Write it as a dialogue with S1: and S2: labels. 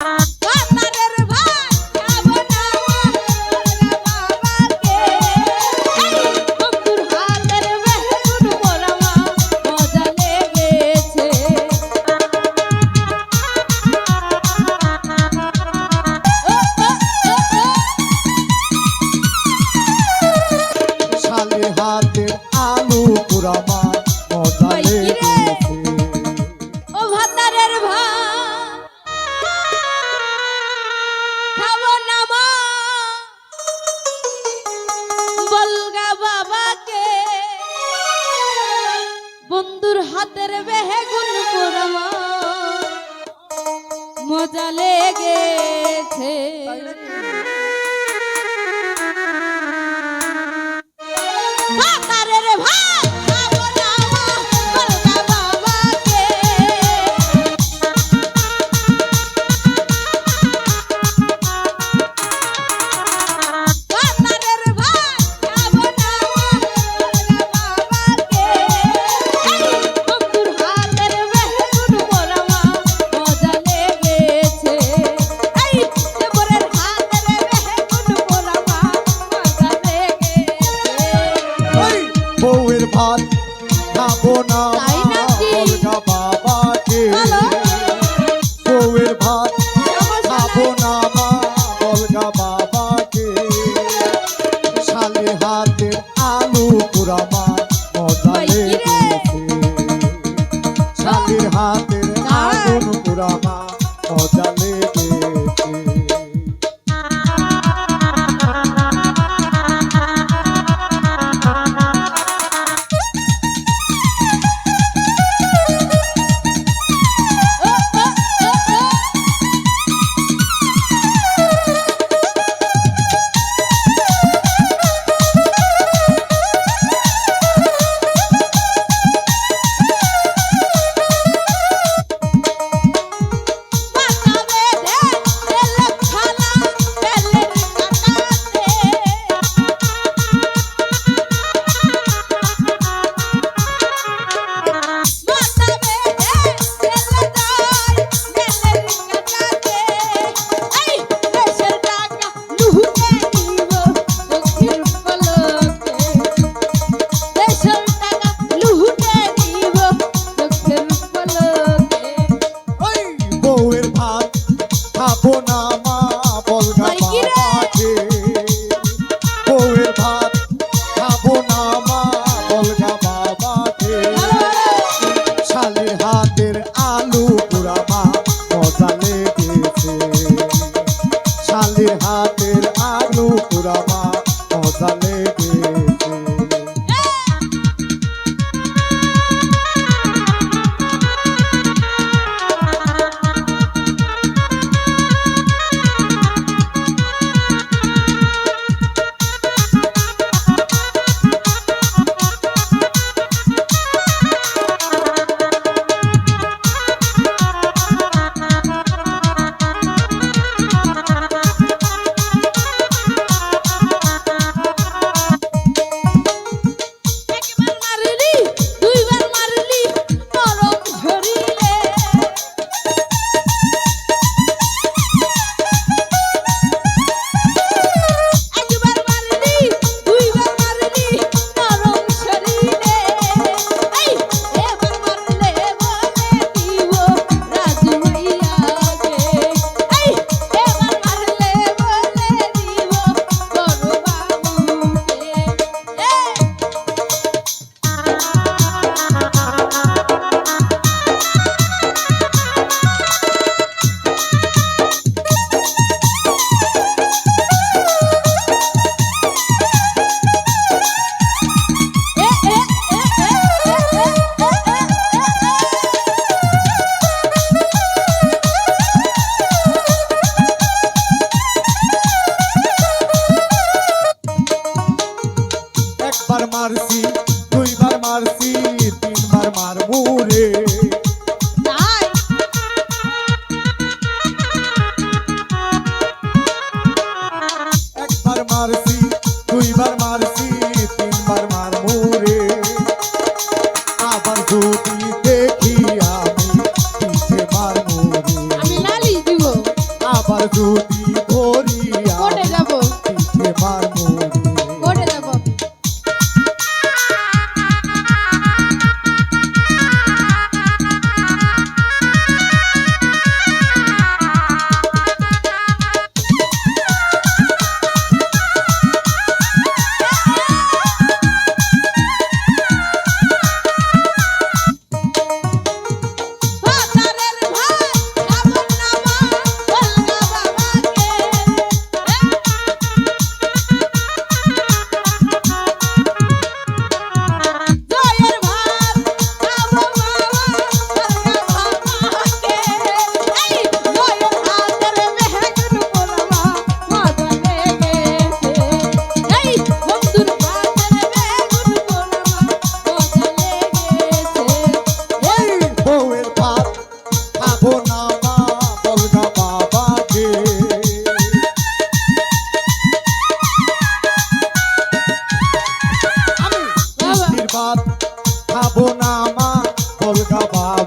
S1: Bye. হাতের বেহেগুন পোড়ামা। মজা লেগেছে। भाई
S2: তিনবার মারছি তিনবার মারবো রে। মারছি তিনবার মারবো রে। আবার যদি
S1: resolve acabar.